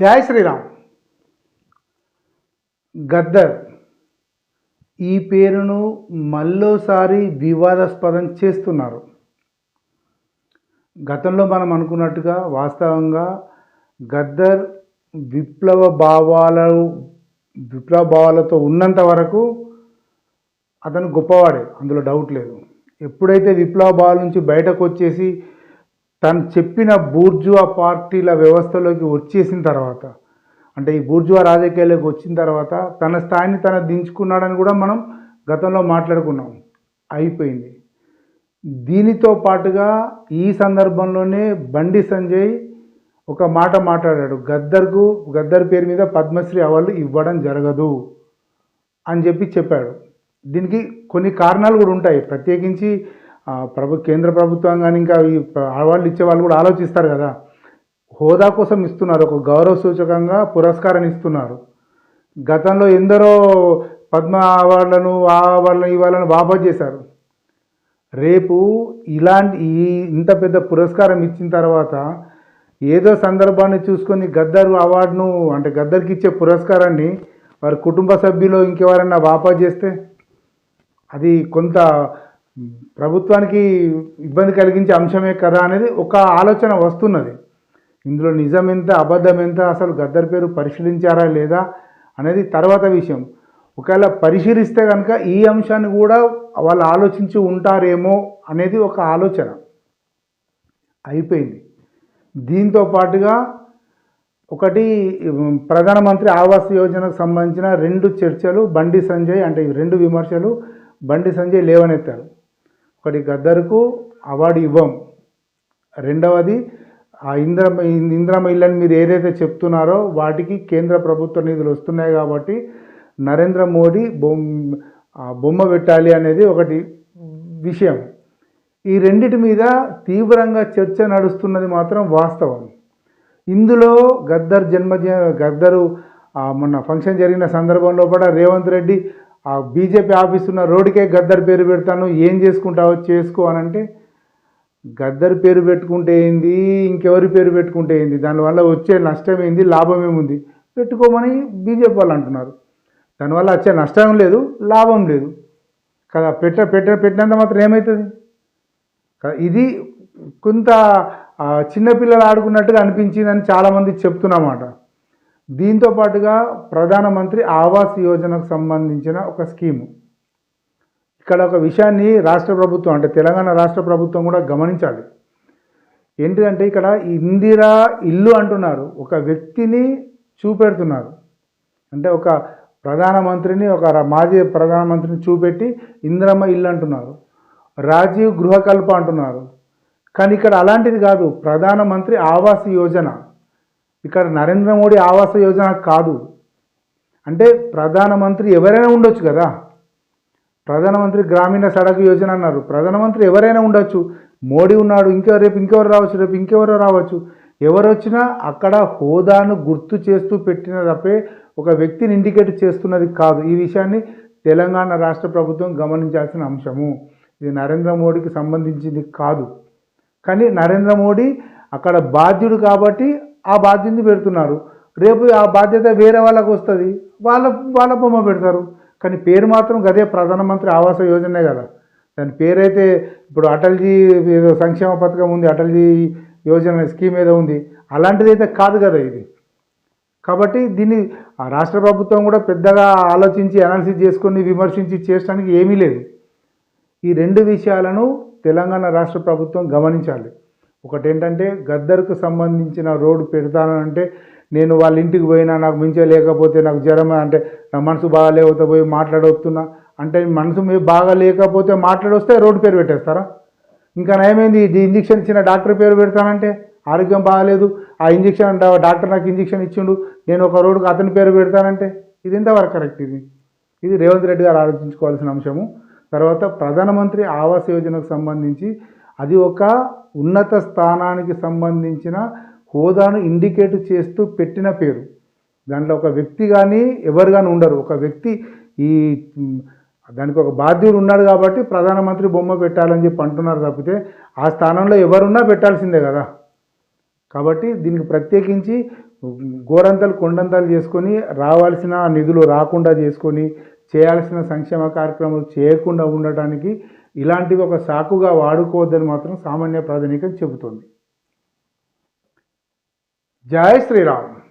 జై శ్రీరామ్. గద్దర్ ఈ పేరును మళ్ళోసారి వివాదాస్పదం చేస్తున్నారు. గతంలో మనం అనుకున్నట్టుగా వాస్తవంగా గద్దర్ విప్లవ భావాల విప్లవ భావాలతో ఉన్నంత వరకు అతను గొప్పవాడే అందులో డౌట్ లేదు. ఎప్పుడైతే విప్లవ భావాల నుంచి బయటకు వచ్చేసి తను చెప్పిన బూర్జువా పార్టీల వ్యవస్థలోకి వచ్చేసిన తర్వాత అంటే ఈ బూర్జువా రాజకీయాల్లోకి వచ్చిన తర్వాత తన స్థాయిని తన దించుకున్నాడని కూడా మనం గతంలో మాట్లాడుకున్నాం. అయిపోయింది. దీనితో పాటుగా ఈ సందర్భంలోనే బండి సంజయ్ ఒక మాట మాట్లాడాడు. గద్దర్కు గద్దర్ పేరు మీద పద్మశ్రీ అవార్డు ఇవ్వడం జరగదు అని చెప్పి చెప్పాడు. దీనికి కొన్ని కారణాలు కూడా ఉంటాయి. ప్రత్యేకించి ప్రభు కేంద్ర ప్రభుత్వం కానీ ఇంకా ఈ అవార్డులు ఇచ్చే వాళ్ళు కూడా ఆలోచిస్తారు కదా. హోదా కోసం ఇస్తున్నారు. ఒక గౌరవ సూచకంగా పురస్కారం ఇస్తున్నారు. గతంలో ఎందరో పద్మ అవార్డులను ఆ అవార్డులను ఇవ్వాలని వాళ్ళను చేశారు. రేపు ఇలాంటి ఈ ఇంత పెద్ద పురస్కారం ఇచ్చిన తర్వాత ఏదో సందర్భాన్ని చూసుకొని గద్దర్ అవార్డును అంటే గద్దర్కి ఇచ్చే పురస్కారాన్ని వారి కుటుంబ సభ్యులు ఇంకెవరైనా వాపా చేస్తే అది కొంత ప్రభుత్వానికి ఇబ్బంది కలిగించే అంశమే కదా అనేది ఒక ఆలోచన వస్తున్నది. ఇందులో నిజం ఎంత అబద్ధం ఎంత అసలు గద్దర్ పేరు పరిశీలించారా లేదా అనేది తర్వాత విషయం. ఒకవేళ పరిశీలిస్తే కనుక ఈ అంశాన్ని కూడా వాళ్ళు ఆలోచించి ఉంటారేమో అనేది ఒక ఆలోచన. అయిపోయింది. దీంతో పాటుగా ఒకటి ప్రధానమంత్రి ఆవాస్ యోజనకు సంబంధించిన రెండు చర్చలు బండి సంజయ్ అంటే రెండు విమర్శలు బండి సంజయ్ లేవనెత్తారు. ఒకటి గద్దర్కు అవార్డు ఇవ్వం. రెండవది ఆ ఇంద్రమ ఇంద్రమ ఇళ్ళని మీరు ఏదైతే చెప్తున్నారో వాటికి కేంద్ర ప్రభుత్వ నిధులు వస్తున్నాయి కాబట్టి నరేంద్ర మోడీ బొమ్మ బొమ్మ పెట్టాలి అనేది ఒకటి విషయం. ఈ రెండిటి మీద తీవ్రంగా చర్చ నడుస్తున్నది మాత్రం వాస్తవం. ఇందులో గద్దర్ జన్మదిన గద్దరు మొన్న ఫంక్షన్ జరిగిన సందర్భంలో కూడా రేవంత్ రెడ్డి ఆ బీజేపీ ఆఫీస్ ఉన్న రోడ్డుకే గద్దర్ పేరు పెడతాను ఏం చేసుకుంటావో చేసుకో అని అంటే గద్దర్ పేరు పెట్టుకుంటే ఏంది ఇంకెవరి పేరు పెట్టుకుంటే ఏంది దానివల్ల వచ్చే నష్టం ఏంది లాభం ఏముంది పెట్టుకోమని బీజేపీ వాళ్ళు అంటున్నారు. దానివల్ల వచ్చే నష్టం లేదు లాభం లేదు. కదా పెట్ట పెట్ట పెట్టినంత మాత్రం ఏమవుతుంది ఇది కొంత చిన్నపిల్లలు ఆడుకున్నట్టుగా అనిపించిందని చాలామంది చెప్తున్నమాట. దీంతో పాటుగా ప్రధానమంత్రి ఆవాస్ యోజనకు సంబంధించిన ఒక స్కీము. ఇక్కడ ఒక విషయాన్ని రాష్ట్ర ప్రభుత్వం అంటే తెలంగాణ రాష్ట్ర ప్రభుత్వం కూడా గమనించాలి. ఏంటిదంటే ఇక్కడ ఇందిరా ఇల్లు అంటున్నారు. ఒక వ్యక్తిని చూపెడుతున్నారు. అంటే ఒక ప్రధానమంత్రిని ఒక మాజీ ప్రధానమంత్రిని చూపెట్టి ఇందిరమ్మ ఇల్లు అంటున్నారు. రాజీవ్ గృహకల్ప అంటున్నారు. కానీ ఇక్కడ అలాంటిది కాదు. ప్రధానమంత్రి ఆవాస్ యోజన. ఇక్కడ నరేంద్ర మోడీ ఆవాస యోజన కాదు. అంటే ప్రధానమంత్రి ఎవరైనా ఉండొచ్చు కదా? ప్రధానమంత్రి గ్రామీణ సడక్ యోజన అన్నారు. ప్రధానమంత్రి ఎవరైనా ఉండొచ్చు. మోడీ ఉన్నాడు ఇంకెవరు రేపు ఇంకెవరు రావచ్చు రేపు ఇంకెవరు రావచ్చు. ఎవరు వచ్చినా అక్కడ హోదాను గుర్తు చేస్తూ పెట్టిన తప్పే ఒక వ్యక్తిని ఇండికేట్ చేస్తున్నది కాదు. ఈ విషయాన్ని తెలంగాణ రాష్ట్ర ప్రభుత్వం గమనించాల్సిన అంశము. ఇది నరేంద్ర మోడీకి సంబంధించింది కాదు. కానీ నరేంద్ర మోడీ అక్కడ బాధ్యుడు కాబట్టి ఆ బాధ్యతని పెడుతున్నారు. రేపు ఆ బాధ్యత వేరే వాళ్ళకు వస్తుంది. వాళ్ళ వాళ్ళ బొమ్మ పెడతారు. కానీ పేరు మాత్రం గదే ప్రధానమంత్రి ఆవాస యోజనే కదా. దాని పేరైతే ఇప్పుడు అటల్జీ ఏదో సంక్షేమ పథకం ఉంది అటల్జీ యోజన స్కీమ్ ఏదో ఉంది. అలాంటిది అయితే కాదు కదా ఇది. కాబట్టి దీన్ని ఆ రాష్ట్ర ప్రభుత్వం కూడా పెద్దగా ఆలోచించి అనాలిసిస్ చేసుకొని విమర్శించి చేయడానికి ఏమీ లేదు. ఈ రెండు విషయాలను తెలంగాణ రాష్ట్ర ప్రభుత్వం గమనించాలి. ఒకటి ఏంటంటే గద్దర్కు సంబంధించిన రోడ్డు పెడతానంటే నేను వాళ్ళ ఇంటికి పోయినా నాకు మించే లేకపోతే నాకు జ్వరం అంటే నా మనసు బాగా లేకపోతే పోయి మాట్లాడొస్తున్నా అంటే మనసు మీ బాగా లేకపోతే మాట్లాడొస్తే రోడ్డు పేరు పెట్టేస్తారా? ఇంకా నయమైంది ఈ ఇంజక్షన్ ఇచ్చిన డాక్టర్ పేరు పెడతానంటే ఆరోగ్యం బాగాలేదు. ఆ ఇంజక్షన్ డాక్టర్ నాకు ఇంజక్షన్ ఇచ్చిండు. నేను ఒక రోడ్డుకు అతని పేరు పెడతానంటే ఇది ఎంతవరకు కరెక్ట్ ఇది? ఇది రేవంత్ రెడ్డి గారు ఆలోచించుకోవాల్సిన అంశము. తర్వాత ప్రధానమంత్రి ఆవాస్ యోజనకు సంబంధించి అది ఒక ఉన్నత స్థానానికి సంబంధించిన హోదాను ఇండికేట్ చేస్తూ పెట్టిన పేరు. దాంట్లో ఒక వ్యక్తి కానీ ఎవరు కానీ ఉండరు. ఒక వ్యక్తి ఈ దానికి ఒక బాధ్యుడు ఉన్నాడు కాబట్టి ప్రధానమంత్రి బొమ్మ పెట్టాలని చెప్పి అంటున్నారు తప్పితే ఆ స్థానంలో ఎవరున్నా పెట్టాల్సిందే కదా. కాబట్టి దీనికి ప్రత్యేకించి గోరంతలు కొండంతలు చేసుకొని రావాల్సిన నిధులు రాకుండా చేసుకొని చేయాల్సిన సంక్షేమ కార్యక్రమాలు చేయకుండా ఉండటానికి ఇలాంటివి ఒక సాకుగా వాడుకోవద్దని మాత్రం సామాన్య ప్రాధానికం చెబుతుంది. జయ శ్రీరామ్.